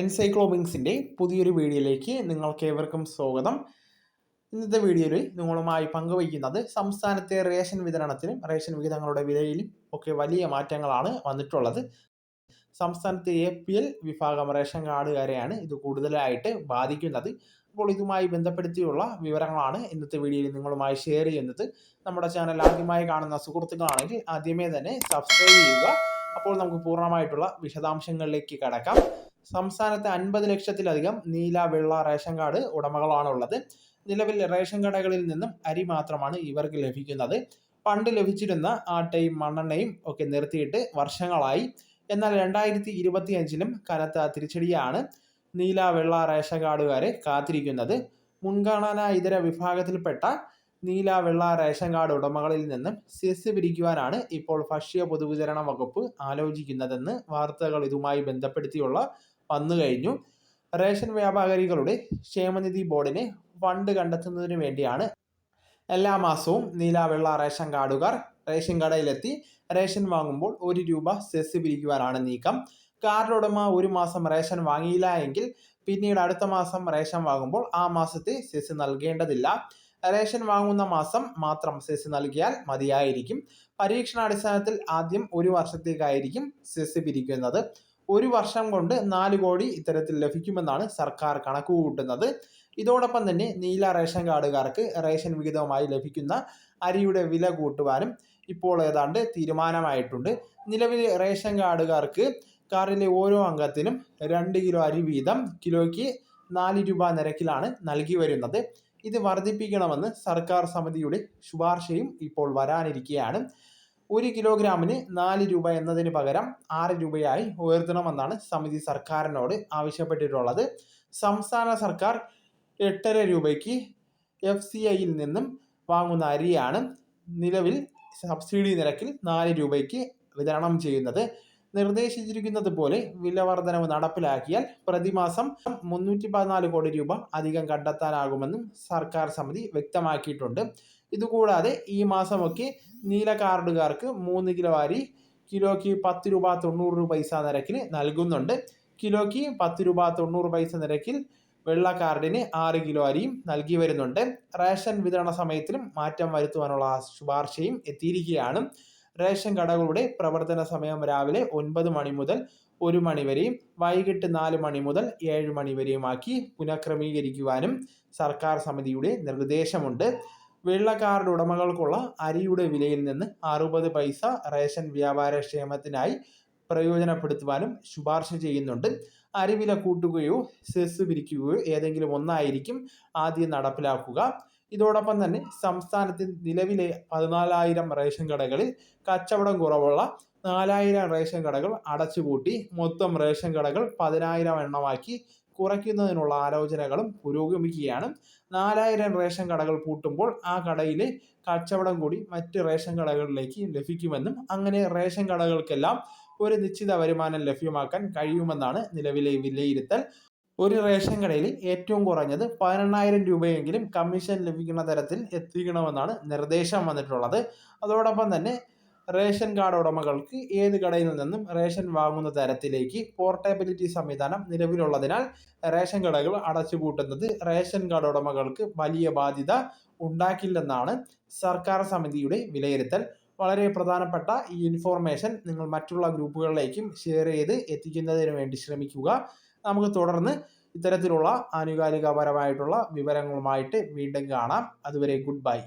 എൻസൈക്ലോബിങ്സിന്റെ പുതിയൊരു വീഡിയോയിലേക്ക് നിങ്ങൾക്ക് ഏവർക്കും സ്വാഗതം. ഇന്നത്തെ വീഡിയോയിൽ നിങ്ങളുമായി പങ്കുവയ്ക്കുന്നത് സംസ്ഥാനത്തെ റേഷൻ വിതരണത്തിലും റേഷൻ വിഹിതങ്ങളുടെ വിലയിലും ഒക്കെ വലിയ മാറ്റങ്ങളാണ് വന്നിട്ടുള്ളത്. സംസ്ഥാനത്തെ എ പി എൽ വിഭാഗം റേഷൻ കാർഡുകാരെയാണ് ഇത് കൂടുതലായിട്ട് ബാധിക്കുന്നത്. അപ്പോൾ ഇതുമായി ബന്ധപ്പെടുത്തിയുള്ള വിവരങ്ങളാണ് ഇന്നത്തെ വീഡിയോയിൽ നിങ്ങളുമായി ഷെയർ ചെയ്യുന്നത്. നമ്മുടെ ചാനൽ ആദ്യമായി കാണുന്ന സുഹൃത്തുക്കളാണെങ്കിൽ ആദ്യമേ തന്നെ സബ്സ്ക്രൈബ് ചെയ്യുക. അപ്പോൾ നമുക്ക് പൂർണമായിട്ടുള്ള വിശദാംശങ്ങളിലേക്ക് കടക്കാം. സംസ്ഥാനത്ത് അൻപത് ലക്ഷത്തിലധികം നീല വെള്ള റേഷൻ കാർഡ് ഉടമകളാണുള്ളത്. നിലവിൽ റേഷൻ കടകളിൽ നിന്നും അരി മാത്രമാണ് ഇവർക്ക് ലഭിക്കുന്നത്. പണ്ട് ലഭിച്ചിരുന്ന ആട്ടയും മണ്ണെണ്ണയും ഒക്കെ നിർത്തിയിട്ട് വർഷങ്ങളായി. എന്നാൽ രണ്ടായിരത്തി ഇരുപത്തി അഞ്ചിലും കനത്ത തിരിച്ചടിയാണ് നീല വെള്ള റേഷൻ കാർഡുകാരെ കാത്തിരിക്കുന്നത്. മുൻഗണന ഇതര വിഭാഗത്തിൽപ്പെട്ട നീല വെള്ള റേഷൻ കാർഡ് ഉടമകളിൽ നിന്നും സെസ് പിരിക്കുവാനാണ് ഇപ്പോൾ ഭക്ഷ്യ പൊതുവിതരണ വകുപ്പ് ആലോചിക്കുന്നതെന്ന് വാർത്തകൾ ഇതുമായി ബന്ധപ്പെടുത്തിയുള്ള വന്നു കഴിഞ്ഞു. റേഷൻ വ്യാപാരികളുടെ ക്ഷേമനിധി ബോർഡിനെ ഫണ്ട് കണ്ടെത്തുന്നതിന് വേണ്ടിയാണ് എല്ലാ മാസവും നീല വെള്ള റേഷൻ കാർഡുകാർ റേഷൻ കടയിലെത്തി റേഷൻ വാങ്ങുമ്പോൾ ഒരു രൂപ സെസ് പിരിക്കുവാനാണ് നീക്കം. കാർഡുടമ ഒരു മാസം റേഷൻ വാങ്ങിയില്ല എങ്കിൽ പിന്നീട് അടുത്ത മാസം റേഷൻ വാങ്ങുമ്പോൾ ആ മാസത്തെ സെസ് നൽകേണ്ടതില്ല. റേഷൻ വാങ്ങുന്ന മാസം മാത്രം സെസ് നൽകിയാൽ മതിയായിരിക്കും. പരീക്ഷണാടിസ്ഥാനത്തിൽ ആദ്യം ഒരു വർഷത്തേക്കായിരിക്കും സെസ് പിരിക്കുന്നത്. ഒരു വർഷം കൊണ്ട് നാല് കോടി ഇത്തരത്തിൽ ലഭിക്കുമെന്നാണ് സർക്കാർ കണക്ക് കൂട്ടുന്നത് ഇതോടൊപ്പം തന്നെ നീല റേഷൻ കാർഡുകാർക്ക് റേഷൻ വിഹിതവുമായി ലഭിക്കുന്ന അരിയുടെ വില കൂട്ടുവാനും ഇപ്പോൾ ഏതാണ്ട് തീരുമാനമായിട്ടുണ്ട്. നിലവിൽ റേഷൻ കാർഡുകാർക്ക് കാറിലെ ഓരോ അംഗത്തിനും രണ്ട് കിലോ അരി വീതം കിലോയ്ക്ക് നാല് രൂപ നിരക്കിലാണ് നൽകി വരുന്നത്. ഇത് വർദ്ധിപ്പിക്കണമെന്ന് സർക്കാർ സമിതിയുടെ ശുപാർശയും ഇപ്പോൾ വരാനിരിക്കുകയാണ് ഒരു കിലോഗ്രാമിന് നാല് രൂപ എന്നതിന് പകരം ആറ് രൂപയായി ഉയർത്തണമെന്നാണ് സമിതി സർക്കാരിനോട് ആവശ്യപ്പെട്ടിട്ടുള്ളത്. സംസ്ഥാന സർക്കാർ എട്ടര രൂപയ്ക്ക് എഫ് സി ഐയിൽ നിന്നും വാങ്ങുന്ന അരിയാണ് നിലവിൽ സബ്സിഡി നിരക്കിൽ നാല് രൂപയ്ക്ക് വിതരണം ചെയ്യുന്നത്. നിർദ്ദേശിച്ചിരിക്കുന്നത് പോലെ വില വർധനവ് നടപ്പിലാക്കിയാൽ പ്രതിമാസം മുന്നൂറ്റി പതിനാല് കോടി രൂപ അധികം കണ്ടെത്താനാകുമെന്നും സർക്കാർ സമിതി വ്യക്തമാക്കിയിട്ടുണ്ട്. ഇതുകൂടാതെ ഈ മാസമൊക്കെ നീല കാർഡുകാർക്ക് മൂന്ന് കിലോ അരി കിലോയ്ക്ക് പത്ത് രൂപ തൊണ്ണൂറ് പൈസ നിരക്കിൽ നൽകുന്നുണ്ട്. കിലോയ്ക്ക് പത്ത് രൂപ തൊണ്ണൂറ് പൈസ നിരക്കിൽ വെള്ള കാർഡിന് ആറ് കിലോ അരിയും നൽകി വരുന്നുണ്ട്. റേഷൻ വിതരണ സമയത്തിലും മാറ്റം വരുത്തുവാനുള്ള ശുപാർശയും എത്തിയിരിക്കുകയാണ്. റേഷൻ കടകളുടെ പ്രവർത്തന സമയം രാവിലെ ഒൻപത് മണി മുതൽ ഒരു മണി വരെയും വൈകിട്ട് നാല് മണി മുതൽ ഏഴ് മണി വരെയുമാക്കി പുനഃക്രമീകരിക്കുവാനും സർക്കാർ സമിതിയുടെ നിർദ്ദേശമുണ്ട്. വെള്ള കാർഡ് ഉടമകൾക്കുള്ള അരിയുടെ വിലയിൽ നിന്ന് അറുപത് പൈസ റേഷൻ വ്യാപാര ക്ഷേമത്തിനായി പ്രയോജനപ്പെടുത്തുവാനും ശുപാർശ ചെയ്യുന്നുണ്ട്. അരിവില കൂട്ടുകയോ സെസ് പിരിക്കുകയോ ഏതെങ്കിലും ഒന്നായിരിക്കും ആദ്യം നടപ്പിലാക്കുക. ഇതോടൊപ്പം തന്നെ സംസ്ഥാനത്തിൽ നിലവിലെ പതിനാലായിരം റേഷൻ കടകളിൽ കച്ചവടം കുറവുള്ള നാലായിരം റേഷൻ കടകൾ അടച്ചുപൂട്ടി മൊത്തം റേഷൻ കടകൾ പതിനായിരം എണ്ണമാക്കി കുറയ്ക്കുന്നതിനുള്ള ആലോചനകളും പുരോഗമിക്കുകയാണ്. നാലായിരം റേഷൻ കടകൾ പൂട്ടുമ്പോൾ ആ കടയിലെ കച്ചവടം കൂടി മറ്റ് റേഷൻ കടകളിലേക്ക് ലഭിക്കുമെന്നും അങ്ങനെ റേഷൻ കടകൾക്കെല്ലാം ഒരു നിശ്ചിത വരുമാനം ലഭ്യമാക്കാൻ കഴിയുമെന്നാണ് നിലവിലെ വിലയിരുത്തൽ. ഒരു റേഷൻ കടയിൽ ഏറ്റവും കുറഞ്ഞത് പതിനെണ്ണായിരം രൂപയെങ്കിലും കമ്മീഷൻ ലഭിക്കുന്ന തരത്തിൽ എത്തിക്കണമെന്നാണ് നിർദ്ദേശം വന്നിട്ടുള്ളത്. അതോടൊപ്പം തന്നെ റേഷൻ കാർഡ് ഉടമകൾക്ക് ഏത് കടയിൽ നിന്നും റേഷൻ വാങ്ങുന്ന തരത്തിലേക്ക് പോർട്ടബിലിറ്റി സംവിധാനം നിലവിലുള്ളതിനാൽ റേഷൻ കടകൾ അടച്ചുപൂട്ടുന്നത് റേഷൻ കാർഡ് ഉടമകൾക്ക് വലിയ ബാധ്യത ഉണ്ടാക്കില്ലെന്നാണ് സർക്കാർ സമിതിയുടെ വിലയിരുത്തൽ. വളരെ പ്രധാനപ്പെട്ട ഈ ഇൻഫോർമേഷൻ നിങ്ങൾ മറ്റുള്ള ഗ്രൂപ്പുകളിലേക്കും ഷെയർ ചെയ്ത് എത്തിക്കുന്നതിന് വേണ്ടി ശ്രമിക്കുക. നമുക്ക് തുടർന്ന് ഇത്തരത്തിലുള്ള ആനുകാലികപരമായിട്ടുള്ള വിവരങ്ങളുമായിട്ട് വീണ്ടും കാണാം. അതുവരെ ഗുഡ് ബൈ